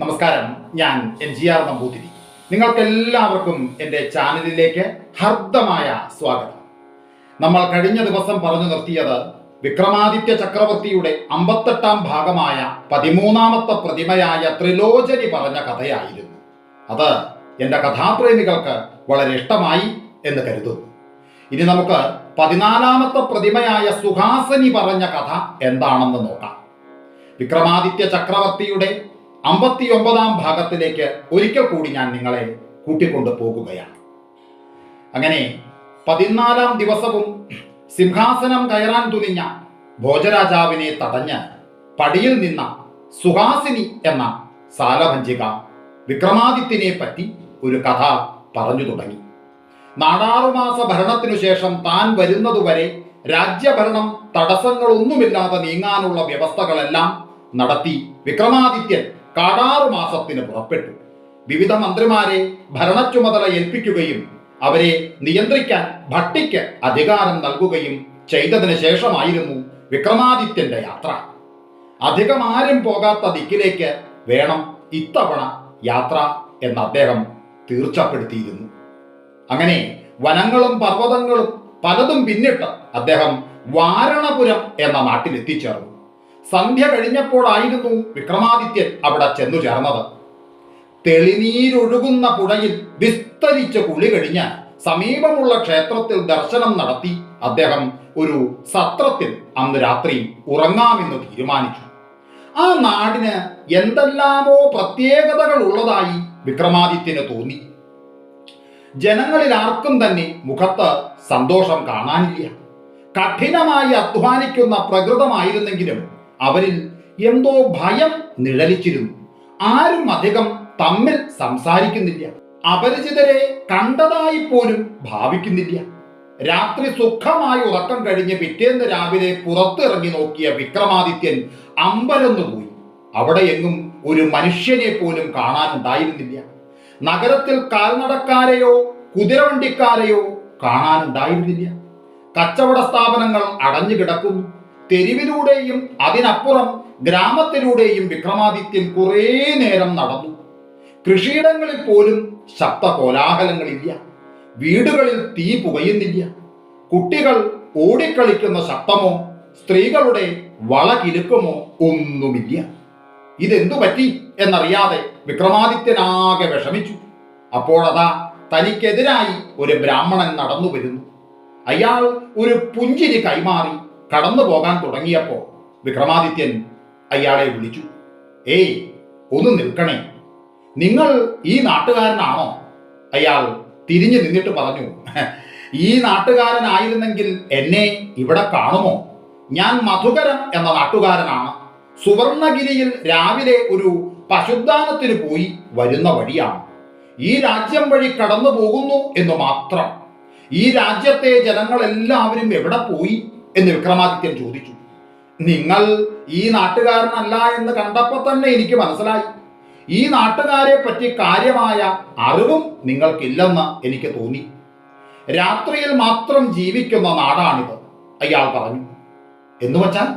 നമസ്കാരം. ഞാൻ N G R Namboothiri. നിങ്ങൾക്കെല്ലാവർക്കും എന്റെ ചാനലിലേക്ക് ഹർദ്ദമായ സ്വാഗതം. നമ്മൾ കഴിഞ്ഞ ദിവസം പറഞ്ഞു നിർത്തിയത് വിക്രമാദിത്യ ചക്രവർത്തിയുടെ അമ്പത്തെട്ടാം ഭാഗമായ പതിമൂന്നാമത്തെ പ്രതിമയായ ത്രിലോചനി പറഞ്ഞ കഥയായിരുന്നു. അത് എന്റെ കഥാപ്രേമികൾക്ക് വളരെ ഇഷ്ടമായി എന്ന് കരുതുന്നു. ഇനി നമുക്ക് പതിനാലാമത്തെ പ്രതിമയായ സുഹാസനി പറഞ്ഞ കഥ എന്താണെന്ന് നോക്കാം. വിക്രമാദിത്യ ചക്രവർത്തിയുടെ അമ്പത്തിയൊമ്പതാം ഭാഗത്തിലേക്ക് ഒരിക്കൽ കൂടി ഞാൻ നിങ്ങളെ കൂട്ടിക്കൊണ്ടു പോകുകയാണ്. അങ്ങനെ പതിനാലാം ദിവസവും സിംഹാസനം കയറാൻ തുനിഞ്ഞ ഭോജരാജാവിനെ തടഞ്ഞ് പടിയിൽ നിന്ന സുഹാസിനി എന്ന സാലഭഞ്ചിക വിക്രമാദിത്യനെ പറ്റി ഒരു കഥ പറഞ്ഞു തുടങ്ങി. നാടാറുമാസ ഭരണത്തിനു ശേഷം താൻ വരുന്നതുവരെ രാജ്യഭരണം തടസ്സങ്ങളൊന്നുമില്ലാതെ നീങ്ങാനുള്ള വ്യവസ്ഥകളെല്ലാം നടത്തി വിക്രമാദിത്യൻ കാടാറു മാസത്തിന് പുറപ്പെട്ടു. വിവിധ മന്ത്രിമാരെ ഭരണച്ചുമതല ഏൽപ്പിക്കുകയും അവരെ നിയന്ത്രിക്കാൻ ഭട്ടിക്ക് അധികാരം നൽകുകയും ചെയ്തതിനു ശേഷമായിരുന്നു വിക്രമാദിത്യന്റെ യാത്ര. അധികം ആരും പോകാത്ത ദിക്കിലേക്ക് വേണം ഇത്തവണ യാത്ര എന്ന് അദ്ദേഹം തീർച്ചപ്പെടുത്തിയിരുന്നു. അങ്ങനെ വനങ്ങളും പർവതങ്ങളും പലതും പിന്നിട്ട് അദ്ദേഹം വാരണപുരം എന്ന നാട്ടിൽ എത്തിച്ചേർന്നു സന്ധ്യ കഴിഞ്ഞപ്പോഴായിരുന്നു വിക്രമാദിത്യൻ അവിടെ ചെന്നു ചേർന്നത്. തെളിനീരൊഴുകുന്ന പുഴയിൽ വിസ്തരിച്ച് കുളി കഴിഞ്ഞ സമീപമുള്ള ക്ഷേത്രത്തിൽ ദർശനം നടത്തി അദ്ദേഹം ഒരു സത്രത്തിൽ അന്ന് രാത്രി ഉറങ്ങാമെന്ന് തീരുമാനിച്ചു. ആ നാടിന് എന്തെല്ലാമോ പ്രത്യേകതകൾ ഉള്ളതായി വിക്രമാദിത്യന് തോന്നി. ജനങ്ങളിൽ ആർക്കും തന്നെ മുഖത്ത് സന്തോഷം കാണാനില്ല. കഠിനമായി അധ്വാനിക്കുന്ന പ്രകൃതമായിരുന്നെങ്കിലും അവരിൽ എന്തോ ഭയം നിഴലിച്ചിരുന്നു. ആരും അധികം തമ്മിൽ സംസാരിക്കുന്നില്ല. അപരിചിതരെ കണ്ടതായി പോലും ഭാവിക്കുന്നില്ല. രാത്രി സുഖമായി ഉറക്കം കഴിഞ്ഞ് പിറ്റേന്ന് രാവിലെ പുറത്തിറങ്ങി നോക്കിയ വിക്രമാദിത്യൻ അമ്പരന്നു പോയി. അവിടെ എങ്ങും ഒരു മനുഷ്യനെ പോലും കാണാനുണ്ടായിരുന്നില്ല. നഗരത്തിൽ കാൽനടക്കാരെയോ കുതിരവണ്ടിക്കാരെയോ കാണാനുണ്ടായിരുന്നില്ല. കച്ചവട സ്ഥാപനങ്ങൾ അടഞ്ഞു കിടക്കുന്നു തെരുവിലൂടെയും അതിനപ്പുറം ഗ്രാമത്തിലൂടെയും വിക്രമാദിത്യൻ കുറേ നേരം നടന്നു. കൃഷിയിടങ്ങളിൽ പോലും ശബ്ദ കോലാഹലങ്ങളില്ല. വീടുകളിൽ തീ പുകയുന്നില്ല. കുട്ടികൾ ഓടിക്കളിക്കുന്ന ശബ്ദമോ സ്ത്രീകളുടെ വളകിലുക്കുമോ ഒന്നുമില്ല. ഇതെന്തു പറ്റി എന്നറിയാതെ വിക്രമാദിത്യനാകെ വിഷമിച്ചു. അപ്പോഴതാ തനിക്കെതിരായി ഒരു ബ്രാഹ്മണൻ നടന്നു വരുന്നു അയാൾ ഒരു പുഞ്ചിരി കൈമാറി. കടന്നു പോകാൻ തുടങ്ങിയപ്പോൾ വിക്രമാദിത്യൻ അയാളെ വിളിച്ചു. ഏയ് ഒന്ന് നിൽക്കണേ. നിങ്ങൾ ഈ നാട്ടുകാരനാണോ? അയാൾ തിരിഞ്ഞു നിന്നിട്ട് പറഞ്ഞു. ഈ നാട്ടുകാരനായിരുന്നെങ്കിൽ എന്നെ ഇവിടെ കാണുമോ? ഞാൻ മധുകരം എന്ന നാട്ടുകാരനാണ്. സുവർണഗിരിയിൽ രാവിലെ ഒരു പശുദാനത്തിന് പോയി വരുന്ന വഴിയാണ്. ഈ രാജ്യം വഴി കടന്നു പോകുന്നു എന്ന് മാത്രം. ഈ രാജ്യത്തെ ജനങ്ങളെല്ലാവരും എവിടെ പോയി? എന്ന് വിക്രമാദിത്യൻ ചോദിച്ചു. നിങ്ങൾ ഈ നാട്ടുകാരനല്ല എന്ന് കണ്ടപ്പോൾ തന്നെ എനിക്ക് മനസ്സിലായി. ഈ നാട്ടുകാരെ പറ്റി കാര്യമായ അറിവും നിങ്ങൾക്കില്ലെന്ന് എനിക്ക് തോന്നി. രാത്രിയിൽ മാത്രം ജീവിക്കുന്ന നാടാണിത് അയാൾ പറഞ്ഞു. എന്നുവച്ചാൽ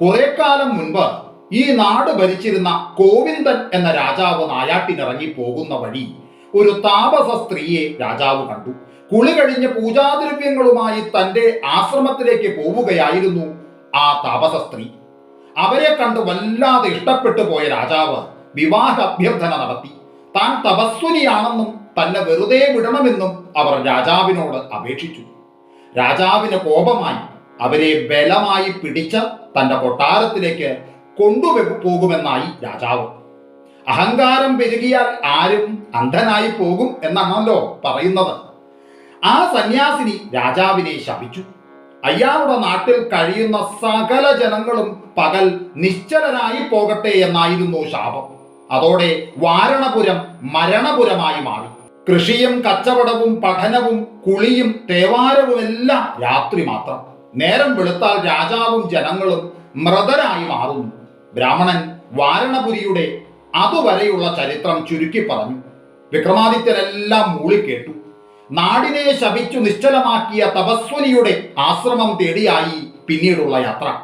കുറെ കാലം മുൻപ് ഈ നാട് ഭരിച്ചിരുന്ന കോവിന്ദൻ എന്ന രാജാവ് നായാട്ടിനിറങ്ങി പോകുന്ന വഴി ഒരു താപസ സ്ത്രീയെ രാജാവ് കണ്ടു. കുളി കഴിഞ്ഞ പൂജാദ്രവ്യങ്ങളുമായി തന്റെ ആശ്രമത്തിലേക്ക് പോവുകയായിരുന്നു ആ താപസ സ്ത്രീ. അവരെ കണ്ട് വല്ലാതെ ഇഷ്ടപ്പെട്ടു പോയ രാജാവ് വിവാഹ അഭ്യർത്ഥന നടത്തി. താൻ തപസ്വിനിയാണെന്നും തന്നെ വെറുതെ വിടണമെന്നും അവർ രാജാവിനോട് അപേക്ഷിച്ചു. രാജാവിന് കോപമായി അവരെ ബലമായി പിടിച്ച് തന്റെ കൊട്ടാരത്തിലേക്ക് കൊണ്ടുപോകുമെന്നായി രാജാവ്. അഹങ്കാരം പെരുകിയാൽ ആരും അന്ധനായി പോകും എന്നാണല്ലോ പറയുന്നത്. ആ സന്യാസിനി രാജാവിനെ ശപിച്ചു. അയാളുടെ നാട്ടിൽ കഴിയുന്ന സകല ജനങ്ങളും പകൽ നിശ്ചലരായി പോകട്ടെ എന്നായിരുന്നു ശാപം. അതോടെ വാരണപുരം മരണപുരമായി മാറി. കൃഷിയും കച്ചവടവും പഠനവും കുളിയും തേവാരവും എല്ലാം രാത്രി മാത്രം. നേരം വെളുത്താൽ രാജാവും ജനങ്ങളും മൃതരായി മാറുന്നു. ബ്രാഹ്മണൻ വാരണപുരിയുടെ അതുവരെയുള്ള ചരിത്രം ചുരുക്കി പറഞ്ഞു. വിക്രമാദിത്യരെല്ലാം മൂളിക്കേട്ടു. നാടിനെ ശപിച്ചു നിശ്ചലമാക്കിയ തപസ്വനിയുടെ ആശ്രമം തേടിയായി പിന്നീടുള്ള യാത്ര.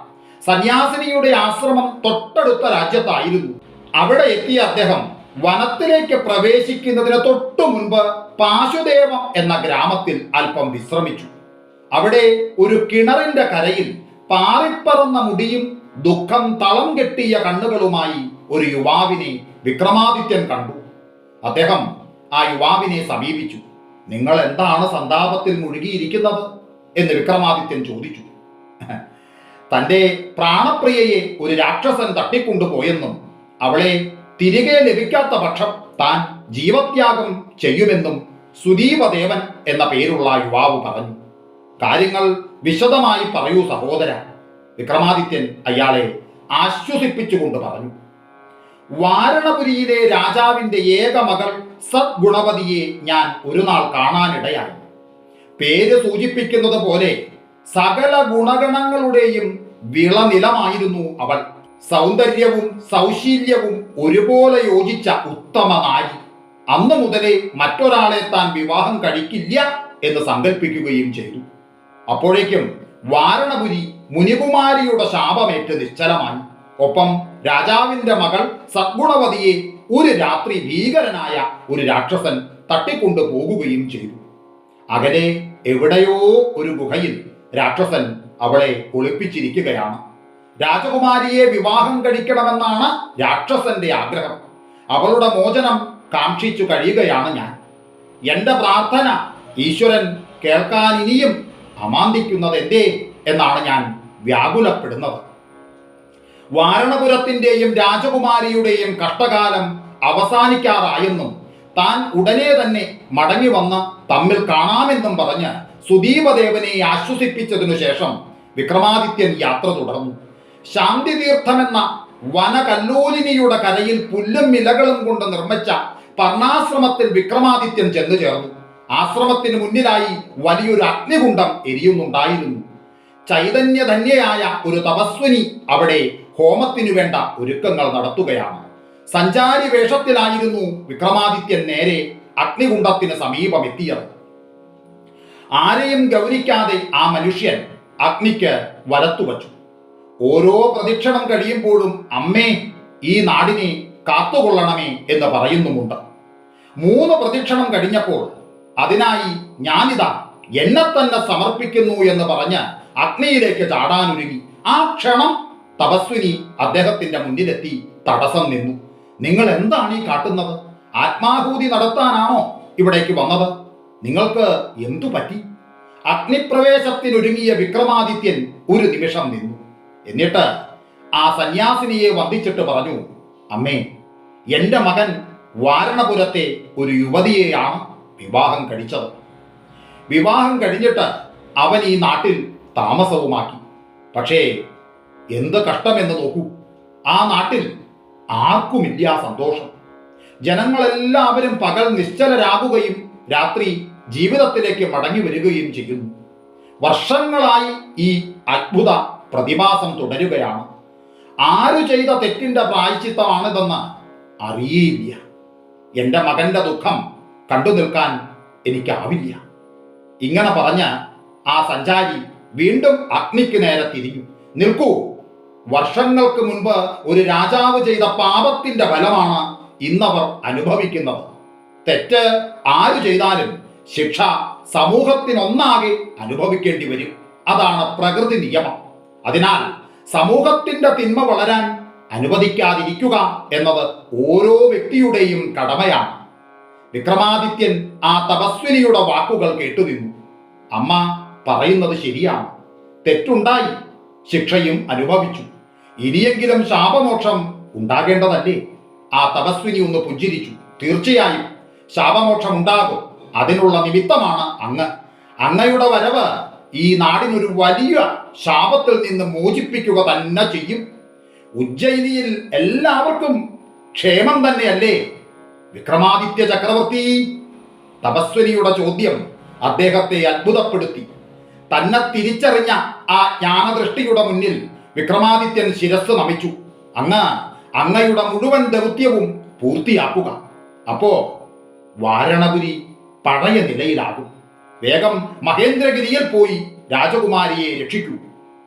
സന്യാസിനിയുടെ ആശ്രമം തൊട്ടടുത്ത രാജ്യത്തായിരുന്നു. അവിടെ എത്തിയ അദ്ദേഹം വനത്തിലേക്ക് പ്രവേശിക്കുന്നതിന് തൊട്ടു മുൻപ് പാശുദേവം എന്ന ഗ്രാമത്തിൽ അല്പം വിശ്രമിച്ചു. അവിടെ ഒരു കിണറിന്റെ കരയിൽ പാറിപ്പറന്ന മുടിയും ദുഃഖം തളം കെട്ടിയ കണ്ണുകളുമായി ഒരു യുവാവിനെ വിക്രമാദിത്യൻ കണ്ടു. അദ്ദേഹം ആ യുവാവിനെ സമീപിച്ചു. നിങ്ങൾ എന്താണ് സന്താപത്തിൽ മുഴുകിയിരിക്കുന്നത്? എന്ന് വിക്രമാദിത്യൻ ചോദിച്ചു. തന്റെ പ്രാണപ്രിയയെ ഒരു രാക്ഷസൻ തട്ടിക്കൊണ്ടുപോയെന്നും അവളെ തിരികെ ലഭിക്കാത്ത പക്ഷം താൻ ജീവത്യാഗം ചെയ്യുമെന്നും സുദീപദേവൻ എന്ന പേരുള്ള യുവാവ് പറഞ്ഞു. കാര്യങ്ങൾ വിശദമായി പറയൂ സഹോദര. വിക്രമാദിത്യൻ അയാളെ ആശ്വസിപ്പിച്ചുകൊണ്ട് പറഞ്ഞു. വാരണപുരിയിലെ രാജാവിന്റെ ഏക മകൾ സദ്ഗുണവതിയെ ഞാൻ ഒരു നാൾ കാണാനിടയായി. പേര് സൂചിപ്പിക്കുന്നത് പോലെ സകല ഗുണഗണങ്ങളുടെയും വിളനിലമായിരുന്നു അവൾ. സൗന്ദര്യവും സൗശീല്യവും ഒരുപോലെ യോജിച്ച ഉത്തമ നാരി. അന്ന് മുതലേ മറ്റൊരാളെ താൻ വിവാഹം കഴിക്കില്ല എന്ന് സങ്കല്പിക്കുകയും ചെയ്തു. അപ്പോഴേക്കും വാരണപുരി മുനികുമാരിയുടെ ശാപമേറ്റ് നിശ്ചലമായി. ഒപ്പം രാജാവിന്റെ മകൾ സദ്ഗുണവതിയെ ഒരു രാത്രി ഭീകരനായ ഒരു രാക്ഷസൻ തട്ടിക്കൊണ്ടു പോകുകയും ചെയ്തു. അകലെ എവിടെയോ ഒരു ഗുഹയിൽ രാക്ഷസൻ അവളെ ഒളിപ്പിച്ചിരിക്കുകയാണ്. രാജകുമാരിയെ വിവാഹം കഴിക്കണമെന്നാണ് രാക്ഷസന്റെ ആഗ്രഹം. അവളുടെ മോചനം കാക്ഷിച്ചു കഴിയുകയാണ് ഞാൻ. എന്റെ പ്രാർത്ഥന ഈശ്വരൻ കേൾക്കാൻ ഇനിയും അമാന്തിക്കുന്നത് എന്തേ എന്നാണ് ഞാൻ വ്യാകുലപ്പെടുന്നത്. വാരണപുരത്തിന്റെയും രാജകുമാരിയുടെയും കഷ്ടകാലം അവസാനിക്കാറായെന്നും താൻ ഉടനെ തന്നെ മടങ്ങി വന്ന് തമ്മിൽ കാണാമെന്നും പറഞ്ഞ് സുദീപദേവനെ ആശ്വസിപ്പിച്ചതിനു ശേഷം വിക്രമാദിത്യൻ യാത്ര തുടർന്നു. ശാന്തിതീർത്ഥമെന്ന വനകല്ലോലിനിയുടെ കരയിൽ പുല്ലും ഇലകളും കൊണ്ട് നിർമ്മിച്ച പർണാശ്രമത്തിൽ വിക്രമാദിത്യൻ ചെന്നു ചേർന്നു. ആശ്രമത്തിന് മുന്നിലായി വലിയൊരു അഗ്നികുണ്ഡം എരിയുന്നുണ്ടായിരുന്നു. ചൈതന്യധന്യയായ ഒരു തപസ്വിനി അവിടെ ഹോമത്തിനു വേണ്ട ഒരുക്കങ്ങൾ നടത്തുകയാണ്. സഞ്ചാരി വേഷത്തിലായിരുന്നു വിക്രമാദിത്യൻ നേരെ അഗ്നികുണ്ഡത്തിന് സമീപമെത്തിയത്. ആരെയും ഗൗരിക്കാതെ ആ മനുഷ്യൻ അഗ്നിക്ക് വരത്തുവച്ചു ഓരോ പ്രദക്ഷിണം കഴിയുമ്പോഴും അമ്മേ ഈ നാടിനെ കാത്തുകൊള്ളണമേ എന്ന് പറയുന്നുമുണ്ട്. മൂന്ന് പ്രദക്ഷിണം കഴിഞ്ഞപ്പോൾ അതിനായി ഞാനിതാ എന്നെ തന്നെ സമർപ്പിക്കുന്നു എന്ന് പറഞ്ഞ് അഗ്നിയിലേക്ക് ചാടാനൊരുങ്ങി. ആ ക്ഷണം തപസ്വിനി അദ്ദേഹത്തിന്റെ മുന്നിലെത്തി തടസ്സം നിന്നു. നിങ്ങൾ എന്താണ് ഈ കാട്ടുന്നത്? ആത്മാഹൂതി നടത്താനാണോ ഇവിടേക്ക് വന്നത്? നിങ്ങൾക്ക് എന്തു പറ്റി? അഗ്നിപ്രവേശത്തിനൊരുങ്ങിയ വിക്രമാദിത്യൻ ഒരു നിമിഷം നിന്നു. എന്നിട്ട് ആ സന്യാസിനിയെ വന്ദിച്ചിട്ട് പറഞ്ഞു അമ്മേ എന്റെ മകൻ വാരണപുരത്തെ ഒരു യുവതിയെയാണ് വിവാഹം കഴിച്ചത്. വിവാഹം കഴിഞ്ഞിട്ട് അവൻ ഈ നാട്ടിൽ താമസവുമാക്കി. പക്ഷേ എന്ത് കഷ്ടമെന്ന് നോക്കൂ. ആ നാട്ടിൽ ആർക്കുമില്ല സന്തോഷം. ജനങ്ങളെല്ലാവരും പകൽ നിശ്ചലരാകുകയും രാത്രി ജീവിതത്തിലേക്ക് മടങ്ങി വരികയും ചെയ്യുന്നു. വർഷങ്ങളായി ഈ അത്ഭുത പ്രതിഭാസം തുടരുകയാണ്. ആരു ചെയ്ത തെറ്റിന്റെ പ്രായച്ചിത്തമാണിതെന്ന് അറിയില്ല. എന്റെ മകന്റെ ദുഃഖം കണ്ടു നിൽക്കാൻ എനിക്കാവില്ല. ഇങ്ങനെ പറഞ്ഞ് ആ സഞ്ചാരി വീണ്ടും അഗ്നിക്ക് നേരെ തിരിഞ്ഞു. നിൽക്കൂ. വർഷങ്ങൾക്ക് മുൻപ് ഒരു രാജാവ് ചെയ്ത പാപത്തിന്റെ ഫലമാണ് ഇന്നവർ അനുഭവിക്കുന്നത്. തെറ്റ് ആര് ചെയ്താലും ശിക്ഷ സമൂഹത്തിനൊന്നാകെ അനുഭവിക്കേണ്ടി വരും. അതാണ് പ്രകൃതി നിയമം. അതിനാൽ സമൂഹത്തിന്റെ തിന്മ വളരാൻ അനുവദിക്കാതിരിക്കുക എന്നത് ഓരോ വ്യക്തിയുടെയും കടമയാണ്. വിക്രമാദിത്യൻ ആ തപസ്വിനിയുടെ വാക്കുകൾ കേട്ടുനിന്നു. അമ്മ പറയുന്നത് ശരിയാണ്. തെറ്റുണ്ടായി. ശിക്ഷയും അനുഭവിച്ചു. ഇനിയെങ്കിലും ശാപമോക്ഷം ഉണ്ടാകേണ്ടതല്ലേ? ആ തപസ്വിനി ഒന്ന് പുഞ്ചിരിച്ചു. തീർച്ചയായും ശാപമോക്ഷം ഉണ്ടാകും. അതിനുള്ള നിമിത്തമാണ് അങ്ങ്. അങ്ങയുടെ വരവ് ഈ നാടിനൊരു വലിയ ശാപത്തിൽ നിന്ന് മോചിപ്പിക്കുക തന്നെ ചെയ്യും. ഉജ്ജയിനിയിൽ എല്ലാവർക്കും ക്ഷേമം തന്നെയല്ലേ? വിക്രമാദിത്യ ചക്രവർത്തി തപസ്വിനിയുടെ ചോദ്യം അദ്ദേഹത്തെ അത്ഭുതപ്പെടുത്തി. തന്നെ തിരിച്ചറിഞ്ഞ ആ ജ്ഞാനദൃഷ്ടിയുടെ മുന്നിൽ വിക്രമാദിത്യൻ ശിരസ് നമിച്ചു. അങ്ങ് അങ്ങയുടെ മുഴുവൻ ദൗത്യവും പൂർത്തിയാക്കുക. അപ്പോ വാരണപുരി പഴയ നിലയിലാകും. വേഗം മഹേന്ദ്രഗിരിയിൽ പോയി രാജകുമാരിയെ രക്ഷിക്കൂ.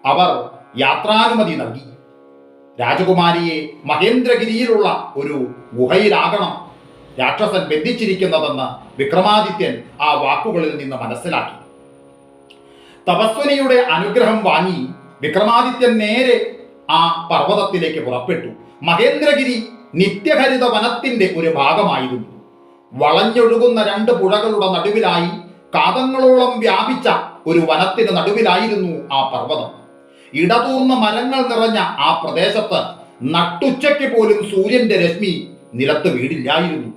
അവർ യാത്രാനുമതി നൽകി. രാജകുമാരിയെ മഹേന്ദ്രഗിരിയിലുള്ള ഒരു ഗുഹയിലാകണം രാക്ഷസൻ ബന്ധിച്ചിരിക്കുന്നതെന്ന് വിക്രമാദിത്യൻ ആ വാക്കുകളിൽ നിന്ന് മനസ്സിലാക്കി. തപസ്വനിയുടെ അനുഗ്രഹം വാങ്ങി വിക്രമാദിത്യൻ നേരെ ആ പർവതത്തിലേക്ക് പുറപ്പെട്ടു. മഹേന്ദ്രഗിരി നിത്യഹരിത വനത്തിന്റെ ഒരു ഭാഗമായിരുന്നു. വളഞ്ഞൊഴുകുന്ന രണ്ട് പുഴകളുടെ നടുവിലായി കാതങ്ങളോളം വ്യാപിച്ച ഒരു വനത്തിന് നടുവിലായിരുന്നു ആ പർവതം. ഇടതൂർന്ന മരങ്ങൾ നിറഞ്ഞ ആ പ്രദേശത്ത് നട്ടുച്ചയ്ക്ക് പോലും സൂര്യന്റെ രശ്മി നിലത്ത് വീടില്ലായിരുന്നു.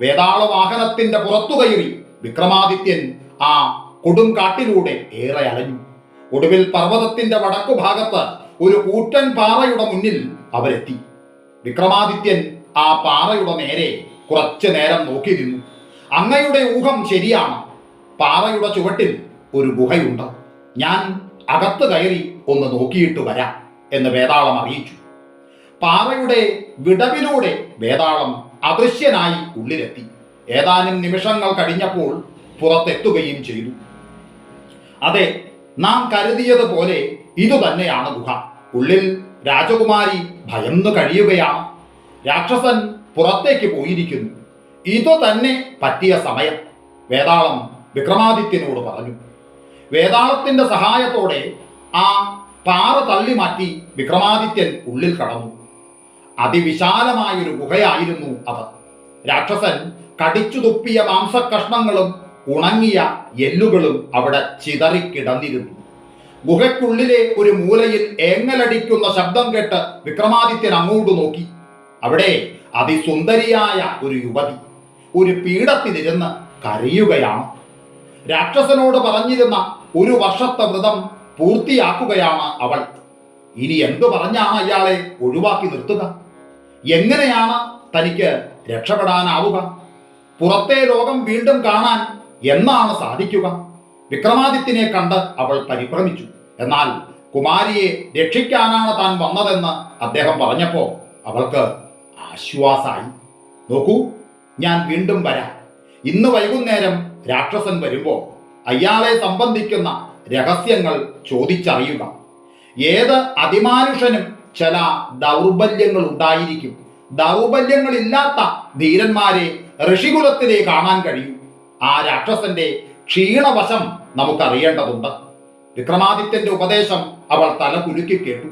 വേതാള വാഹനത്തിന്റെ പുറത്തു കയറി വിക്രമാദിത്യൻ ആ കൊടും കാട്ടിലൂടെ ഏറെ അലഞ്ഞു. ഒടുവിൽ പർവതത്തിന്റെ വടക്കു ഭാഗത്ത് ഒരു കൂറ്റൻ പാറയുടെ മുന്നിൽ അവരെത്തി. വിക്രമാദിത്യൻ ആ പാറയുടെ നേരെ കുറച്ചു നേരം നോക്കി നിന്നു. അങ്ങയുടെ ഊഹം ശരിയാണ്. പാറയുടെ ചുവട്ടിൽ ഒരു ഗുഹയുണ്ട്. ഞാൻ അകത്ത് കയറി ഒന്ന് നോക്കിയിട്ട് വരാം എന്ന് വേതാളം അറിയിച്ചു. പാറയുടെ വിടവിലൂടെ വേതാളം അദൃശ്യനായി ഉള്ളിലെത്തി. ഏതാനും നിമിഷങ്ങൾ കഴിഞ്ഞപ്പോൾ പുറത്തെത്തുകയും ചെയ്തു. അതെ നാം കരുതിയതുപോലെ ഇതുതന്നെയാണ് ഗുഹ. ഉള്ളിൽ രാജകുമാരി ഭയന്നു കഴിയുകയാണ്. രാക്ഷസൻ പുറത്തേക്ക് പോയിരിക്കുന്നു. ഇതു തന്നെ പറ്റിയ സമയം. വേതാളം വിക്രമാദിത്യനോട് പറഞ്ഞു. വേതാളത്തിന്റെ സഹായത്തോടെ ആ പാറ തള്ളി മാറ്റി വിക്രമാദിത്യൻ ഉള്ളിൽ കടന്നു. അതിവിശാലമായൊരു ഗുഹയായിരുന്നു അത്. രാക്ഷസൻ കടിച്ചുതുപ്പിയ മാംസക്കഷ്ണങ്ങളും ഉണങ്ങിയ എല്ലുകളും അവിടെ ചിതറിക്കിടന്നിരുന്നു ഗുഹയ്ക്കുള്ളിലെ ഒരു മൂലയിൽ ഏങ്ങലടിക്കുന്ന ശബ്ദം കേട്ട് വിക്രമാദിത്യൻ അങ്ങോട്ട് നോക്കി. അവിടെ അതിസുന്ദരിയായ ഒരു യുവതി ഒരു പീഠത്തിലിരുന്ന് കരയുകയാണ്. രാക്ഷസനോട് പറഞ്ഞിരുന്ന ഒരു വർഷത്തെ വ്രതം പൂർത്തിയാക്കുകയാണ് അവൾ. ഇനി എന്തു പറഞ്ഞാണ് അയാളെ ഒഴിവാക്കി നിർത്തുക? എങ്ങനെയാണ് തനിക്ക് രക്ഷപ്പെടാനാവുക? പുറത്തെ ലോകം വീണ്ടും കാണാൻ എന്നാണ് സാധിക്കുക. വിക്രമാദിത്യനെ കണ്ട് അവൾ പരിഭ്രമിച്ചു. എന്നാൽ കുമാരിയെ രക്ഷിക്കാനാണ് താൻ വന്നതെന്ന് അദ്ദേഹം പറഞ്ഞപ്പോൾ അവൾക്ക് ആശ്വാസായി. നോക്കൂ ഞാൻ വീണ്ടും വരാം. ഇന്ന് വൈകുന്നേരം രാക്ഷസൻ വരുമ്പോൾ അയാളെ സംബന്ധിക്കുന്ന രഹസ്യങ്ങൾ ചോദിച്ചറിയുക. ഏത് അതിമാനുഷനും ചില ദൗർബല്യങ്ങൾ ഉണ്ടായിരിക്കും. ദൗർബല്യങ്ങളില്ലാത്ത ധീരന്മാരെ ഋഷികുലത്തിലെ കാണാൻ കഴിയും. ആ രാക്ഷസന്റെ ക്ഷീണവശം നമുക്കറിയേണ്ടതുണ്ട്. വിക്രമാദിത്യന്റെ ഉപദേശം അവൾ തല കുലുക്കി കേട്ടു.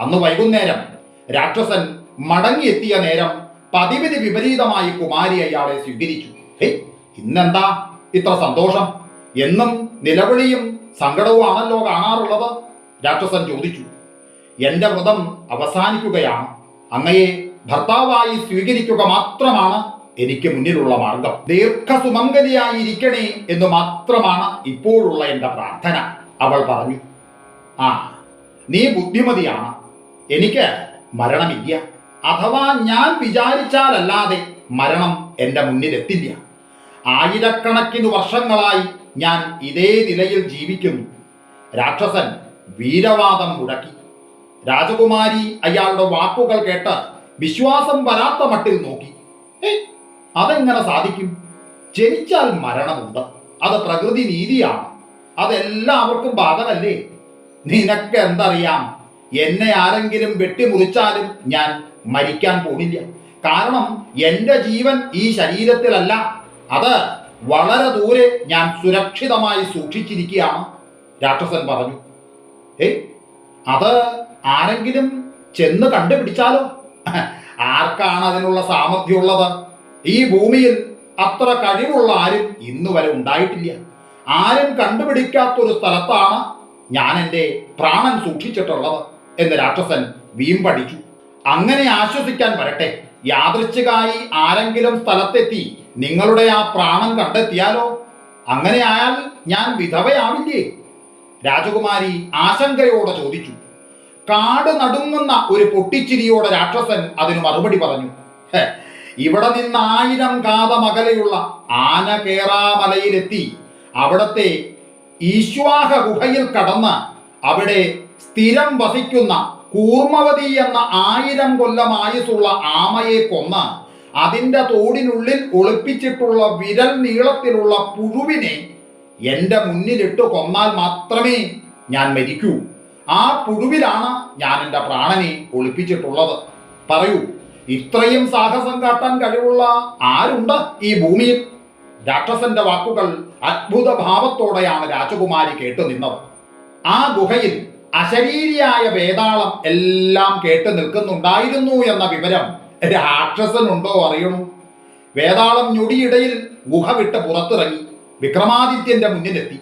അന്ന് വൈകുന്നേരം രാക്ഷസൻ മടങ്ങിയെത്തിയ നേരം പതിവിന് വിപരീതമായി കുമാരി അയാളെ സ്വീകരിച്ചു. ഹേയ് ഇന്നെന്താ ഇത്ര സന്തോഷം? എന്നും നിലവിളിയും സങ്കടവുമാണല്ലോ കാണാറുള്ളത്? രാക്ഷസൻ ചോദിച്ചു. എന്റെ വ്രതം അവസാനിക്കുകയാണ്. അങ്ങയെ ഭർത്താവായി സ്വീകരിക്കുക മാത്രമാണ് എനിക്ക് മുന്നിലുള്ള മാർഗം. ദീർഘസുമംഗലിയായിരിക്കണേ എന്ന് മാത്രമാണ് ഇപ്പോഴുള്ള എന്റെ പ്രാർത്ഥന. അവൾ പറഞ്ഞു ആ നീ ബുദ്ധിമതിയാണ്. എനിക്ക് മരണമില്ല. അഥവാ ഞാൻ വിചാരിച്ചാലല്ലാതെ മരണം എന്റെ മുന്നിലെത്തില്ല. ആയിരക്കണക്കിന് വർഷങ്ങളായി ഞാൻ ഇതേ നിലയിൽ ജീവിക്കുന്നു രാക്ഷസൻ വീരവാദം മുടക്കി രാജകുമാരി അയാളുടെ വാക്കുകൾ കേട്ട് വിശ്വാസം വരാത്ത മട്ടിൽ നോക്കി. "ഏയ്, അതെങ്ങനെ സാധിക്കും? ജനിച്ചാൽ മരണമുണ്ട്. അത് പ്രകൃതി നീതിയാണ്. അതെല്ലാവർക്കും ബാധകല്ലേ? നിനക്ക് എന്തറിയാം? എന്നെ ആരെങ്കിലും വെട്ടിമുറിച്ചാലും ഞാൻ മരിക്കാൻ പോണില്ല കാരണം എന്റെ ജീവൻ ഈ ശരീരത്തിലല്ല. അത് വളരെ ദൂരെ ഞാൻ സുരക്ഷിതമായി സൂക്ഷിച്ചിരിക്കുകയാണ്. രാക്ഷസൻ പറഞ്ഞു. ഏയ് അത് ആരെങ്കിലും ചെന്ന് കണ്ടുപിടിച്ചാലോ? ആർക്കാണ് അതിനുള്ള സാമർഥ്യമുള്ളത്? ഈ ഭൂമിയിൽ അത്ര കഴിവുള്ള ആരും ഇന്നു വരെ ഉണ്ടായിട്ടില്ല. ആരും കണ്ടുപിടിക്കാത്തൊരു സ്ഥലത്താണ് ഞാൻ എന്റെ പ്രാണൻ സൂക്ഷിച്ചിട്ടുള്ളത് എന്ന് രാക്ഷസൻ വീമ്പടിച്ചു. അങ്ങനെ ആശ്വസിക്കാൻ വരട്ടെ. യാദൃച്ഛികായി ആരെങ്കിലും സ്ഥലത്തെത്തി നിങ്ങളുടെ ആ പ്രാണൻ കണ്ടെത്തിയാലോ? അങ്ങനെ ആയാൽ ഞാൻ വിധവയാവില്ലേ? രാജകുമാരി ആശങ്കയോടെ ചോദിച്ചു. കാട് നടുങ്ങുന്ന ഒരു പൊട്ടിച്ചിരിയോടെ രാക്ഷസൻ അതിന് മറുപടി പറഞ്ഞു. "ഹെ, ഇവിടെ നിന്ന് ആയിരം കാതമകലെയുള്ള ആന കേറാമലയിലെത്തി അവിടത്തെ ഈശ്വാഹ ഗുഹയിൽ കടന്ന് അവിടെ സ്ഥിരം വസിക്കുന്ന കൂർമവതി എന്ന ആയിരം കൊല്ലം ആയുസുള്ള ആമയെ കൊന്ന് അതിന്റെ തോടിനുള്ളിൽ ഒളിപ്പിച്ചിട്ടുള്ള വിരൽ നീളത്തിലുള്ള പുഴുവിനെ എന്റെ മുന്നിലിട്ട് കൊന്നാൽ മാത്രമേ ഞാൻ മരിക്കൂ. ആ പുഴുവിലാണ് ഞാൻ എന്റെ പ്രാണനെ ഒളിപ്പിച്ചിട്ടുള്ളത്. പറയൂ ഇത്രയും സാഹസം കാട്ടാൻ കഴിവുള്ള ആരുണ്ട് ഈ ഭൂമിയിൽ? രാക്ഷസന്റെ വാക്കുകൾ അത്ഭുത ഭാവത്തോടെയാണ് രാജകുമാരി കേട്ടു നിന്നത്. ആ ഗുഹയിൽ അശരീരിയായ വേതാളം എല്ലാം കേട്ട് നിൽക്കുന്നുണ്ടായിരുന്നു എന്ന വിവരം രാക്ഷസനുണ്ടോ അറിയണു. വേതാളം ഞൊടിയിടയിൽ ഗുഹ വിട്ട് പുറത്തിറങ്ങി വിക്രമാദിത്യന്റെ മുന്നിലെത്തി.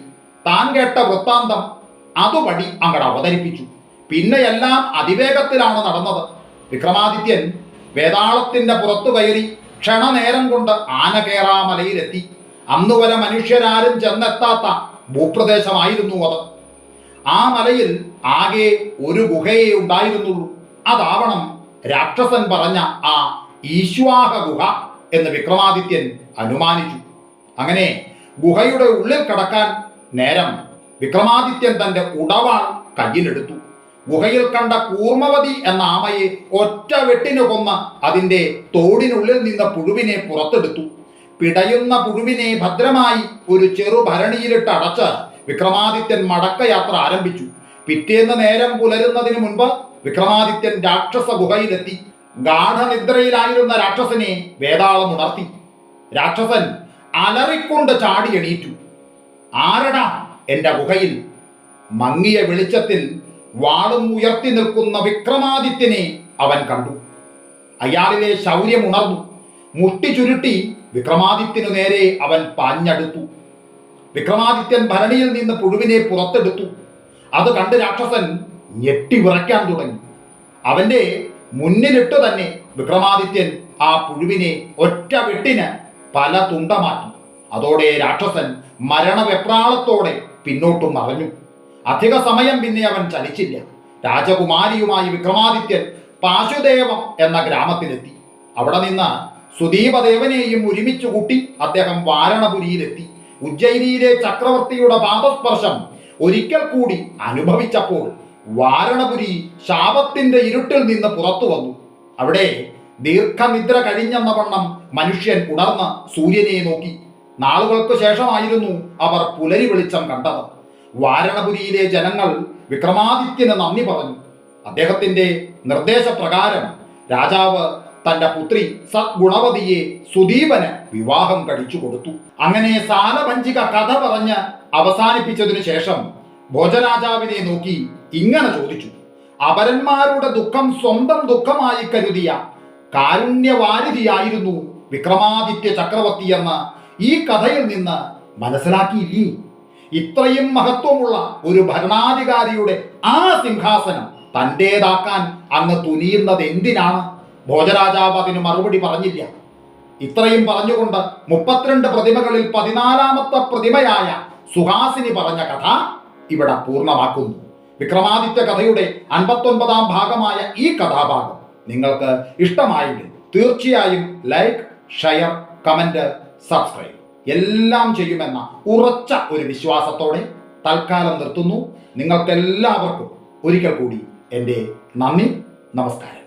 താൻ കേട്ട വൃത്താന്തം അതുപടി അങ്ങട് അവതരിപ്പിച്ചു. പിന്നെ എല്ലാം അതിവേഗത്തിലാണ് നടന്നത്. വിക്രമാദിത്യൻ വേതാളത്തിന്റെ പുറത്തു കയറി ക്ഷണനേരം കൊണ്ട് ആനകേറാമലയിലെത്തി അന്നുവരെ മനുഷ്യരാരും ചെന്നെത്താത്ത ഭൂപ്രദേശമായിരുന്നു അത്. ആ മലയിൽ ആകെ ഒരു ഗുഹയെ ഉണ്ടായിരുന്നുള്ളൂ. അതാവണം രാക്ഷസൻ പറഞ്ഞ ആ ഈശ്വാഹ ഗുഹ എന്ന് വിക്രമാദിത്യൻ അനുമാനിച്ചു. അങ്ങനെ ഗുഹയുടെ ഉള്ളിൽ കടക്കാൻ നേരം വിക്രമാദിത്യൻ തന്റെ ഉടവാൾ കയ്യിലെടുത്തു. ഗുഹയിൽ കണ്ട കൂർമവതി എന്ന ആമയെ ഒറ്റ വെട്ടിനു കൊന്ന് അതിന്റെ തോടിനുള്ളിൽ നിന്ന് പുഴുവിനെ പുറത്തെടുത്തു. പിടയുന്ന പുഴുവിനെ ഭദ്രമായി ഒരു ചെറു ഭരണിയിലിട്ട് അടച്ച് വിക്രമാദിത്യൻ മടക്കയാത്ര ആരംഭിച്ചു. പിറ്റേന്ന് നേരം പുലരുന്നതിന് മുൻപ് വിക്രമാദിത്യൻ രാക്ഷസ ഗുഹയിലെത്തി. ഗാഠനിദ്രയിലായിരുന്ന രാക്ഷസനെ വേതാളം ഉണർത്തി. രാക്ഷസൻ അലറിക്കൊണ്ട് ചാടി എണീറ്റു. ആരടാ എന്റെ ഗുഹയിൽ? മങ്ങിയ വെളിച്ചത്തിൽ വാളും ഉയർത്തി നിൽക്കുന്ന വിക്രമാദിത്യനെ അവൻ കണ്ടു. അയാളിലെ ശൗര്യം ഉണർന്നു. മുട്ടി ചുരുട്ടി വിക്രമാദിത്യനു നേരെ അവൻ പാഞ്ഞടുത്തു. വിക്രമാദിത്യൻ ഭരണിയിൽ നിന്ന് പുഴുവിനെ പുറത്തെടുത്തു. അത് കണ്ട് രാക്ഷസൻ ഞെട്ടി വിറയ്ക്കാൻ തുടങ്ങി. അവന്റെ മുന്നിലിട്ട് തന്നെ വിക്രമാദിത്യൻ ആ പുഴുവിനെ ഒറ്റ വെട്ടിന് പല തുണ്ടമാക്കി. അതോടെ രാക്ഷസൻ മരണവെപ്രാളത്തോടെ പിന്നോട്ടും മറഞ്ഞു. അധിക സമയം പിന്നെ അവൻ ചലിച്ചില്ല. രാജകുമാരിയുമായി വിക്രമാദിത്യൻ പാശുദേവം എന്ന ഗ്രാമത്തിലെത്തി. അവിടെ നിന്ന് സുദീപദേവനെയും ഒരുമിച്ച് കൂട്ടി അദ്ദേഹം വാരണപുരിയിലെത്തി. ഉജ്ജയിനിയിലെ ചക്രവർത്തിയുടെ പാദസ്പർശം ഒരിക്കൽ കൂടി അനുഭവിച്ചപ്പോൾ വാരണപുരി ശാപത്തിന്റെ ഇരുട്ടിൽ നിന്ന് പുറത്തു വന്നു. അവിടെ ദീർഘനിദ്ര കഴിഞ്ഞെന്ന വണ്ണം മനുഷ്യൻ ഉണർന്ന് സൂര്യനെ നോക്കി. നാളുകൾക്ക് ശേഷമായിരുന്നു അവർ പുലരി വെളിച്ചം കണ്ടത്. വാരണപുരിയിലെ ജനങ്ങൾ വിക്രമാദിത്യന് നന്ദി പറഞ്ഞു. അദ്ദേഹത്തിന്റെ നിർദ്ദേശപ്രകാരം രാജാവ് തന്റെ പുത്രി സദ്ഗുണവതിയെ സുദീപന് വിവാഹം കഴിച്ചു കൊടുത്തു. അങ്ങനെ സാനപഞ്ചിക കഥ പറഞ്ഞ് അവസാനിപ്പിച്ചതിനു ശേഷം ഭോജരാജാവിനെ നോക്കി ഇങ്ങനെ ചോദിച്ചു. അപരന്മാരുടെ ദുഃഖം സ്വന്തം ദുഃഖമായി കരുതിയ കാരുണ്യവാരിധിയായിരുന്നു വിക്രമാദിത്യ ചക്രവർത്തി എന്ന് ഈ കഥയിൽ നിന്ന് മനസ്സിലാക്കിയില്ലേ? ഇത്രയും മഹത്വമുള്ള ഒരു ഭരണാധികാരിയുടെ ആ സിംഹാസനം തന്റേതാക്കാൻ അങ്ങ് തുനിയുന്നത് എന്തിനാണ്? ഭോജരാജാവ് അതിന് മറുപടി പറഞ്ഞില്ല. ഇത്രയും പറഞ്ഞുകൊണ്ട് മുപ്പത്തിരണ്ട് പ്രതിമകളിൽ പതിനാലാമത്തെ പ്രതിമയായ സുഹാസിനി പറഞ്ഞ കഥ ഇവിടെ പൂർണമാക്കുന്നു. വിക്രമാദിത്യ കഥയുടെ അൻപത്തൊൻപതാം ഭാഗമായ ഈ കഥാഭാഗം നിങ്ങൾക്ക് ഇഷ്ടമായെങ്കിൽ തീർച്ചയായും ലൈക്ക് ഷെയർ കമന്റ് സബ്സ്ക്രൈബ്. എല്ലാം ചെയ്യുമെന്ന ഉറച്ച ഒരു വിശ്വാസത്തോടെ തൽക്കാലം നിർത്തുന്നു. നിങ്ങൾക്കെല്ലാവർക്കും ഒരിക്കൽ കൂടി എന്റെ നന്ദി നമസ്കാരം.